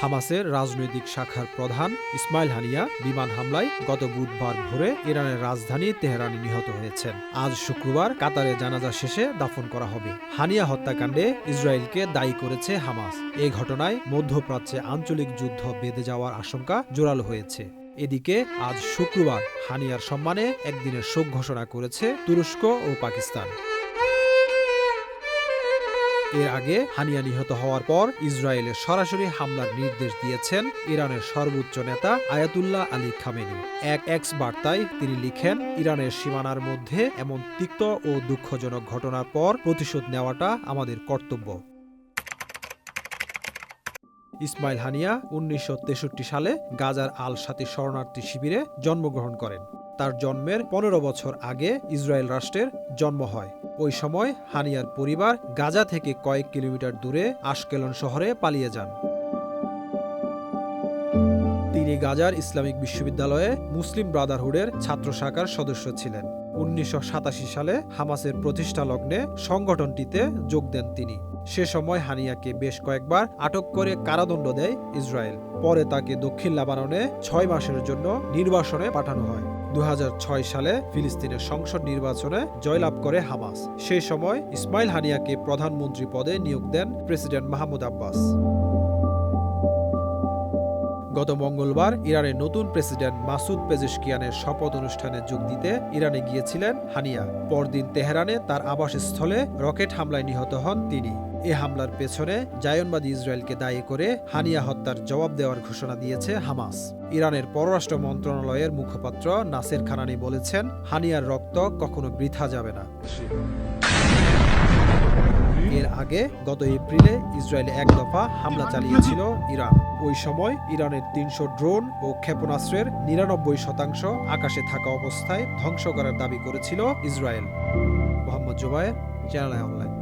হামাসের রাজনৈতিক শাখার প্রধান ইসমাইল হানিয়া বিমান হামলায় গত বুধবার ভোরে ইরানের রাজধানী তেহরানে নিহত হয়েছেন। আজ শুক্রবার কাতারে জানাজা শেষে দাফন করা হবে। হানিয়া হত্যাকাণ্ডে ইসরায়েলকে দায়ী করেছে হামাস। এই ঘটনায় মধ্যপ্রাচ্যে আঞ্চলিক যুদ্ধ বেঁধে যাওয়ার আশঙ্কা জোরালো হয়েছে। এদিকে আজ শুক্রবার হানিয়ার সম্মানে একদিনের শোক ঘোষণা করেছে তুরস্ক ও পাকিস্তান। এর আগে হানিয়া নিহত হওয়ার পর ইসরায়েলে সরাসরি হামলার নির্দেশ দিয়েছেন ইরানের সর্বোচ্চ নেতা আয়াতুল্লাহ আলী খামেনি। এক এক্স বার্তায় তিনি লিখেন, ইরানের সীমানার মধ্যে এমন তিক্ত ও দুঃখজনক ঘটনার পর প্রতিশোধ নেওয়াটা আমাদের কর্তব্য। ইসমাইল হানিয়া উনিশশো তেষট্টি সালে গাজার আল সাতি শরণার্থী শিবিরে জন্মগ্রহণ করেন। তার জন্মের পনেরো বছর আগে ইসরায়েল রাষ্ট্রের জন্ম হয়। ওই সময় হানিয়ার পরিবার গাজা থেকে কয়েক কিলোমিটার দূরে আশকেলন শহরে পালিয়ে যান। তিনি গাজার ইসলামিক বিশ্ববিদ্যালয়ে মুসলিম ব্রাদারহুডের ছাত্র শাখার সদস্য ছিলেন। উনিশশো সাতাশি সালে হামাসের প্রতিষ্ঠা লগ্নে সংগঠনটিতে যোগ দেন তিনি। সে সময় হানিয়াকে বেশ কয়েকবার আটক করে কারাদণ্ড দেয় ইসরায়েল। পরে তাকে দক্ষিণ লাবাননে ছয় মাসের জন্য নির্বাসনে পাঠানো হয়। দু হাজার ছয় সালে ফিলিস্তিনের সংসদ নির্বাচনে জয়লাভ করে হামাস। সেই সময় ইসমাইল হানিয়াকে প্রধানমন্ত্রী পদে নিয়োগ দেন প্রেসিডেন্ট মাহমুদ আব্বাস। গত মঙ্গলবার ইরানের নতুন প্রেসিডেন্ট মাসুদ পেজেশকিয়ানের শপথ অনুষ্ঠানে যোগ দিতে ইরানে গিয়েছিলেন হানিয়া। পরদিন তেহরানে তার আবাসস্থলে রকেট হামলায় নিহত হন তিনি। এ হামলার পেছনে জায়নবাদী ইসরায়েলকে দায়ী করে হানিয়া হত্যার জবাব দেওয়ার ঘোষণা দিয়েছে হামাস। ইরানের পররাষ্ট্র মন্ত্রণালয়ের মুখপাত্র নাসের খানানি বলেছেন, হানিয়ার রক্ত কখনো বৃথা যাবে না। এর আগে গত এপ্রিলে ইসরায়েলে এক দফা হামলা চালিয়েছিল ইরান। ওই সময় ইরানের তিনশো ড্রোন ও ক্ষেপণাস্ত্রের নিরানব্বই শতাংশ আকাশে থাকা অবস্থায় ধ্বংস করার দাবি করেছিল Israel. Mohammad Zubayer channel online.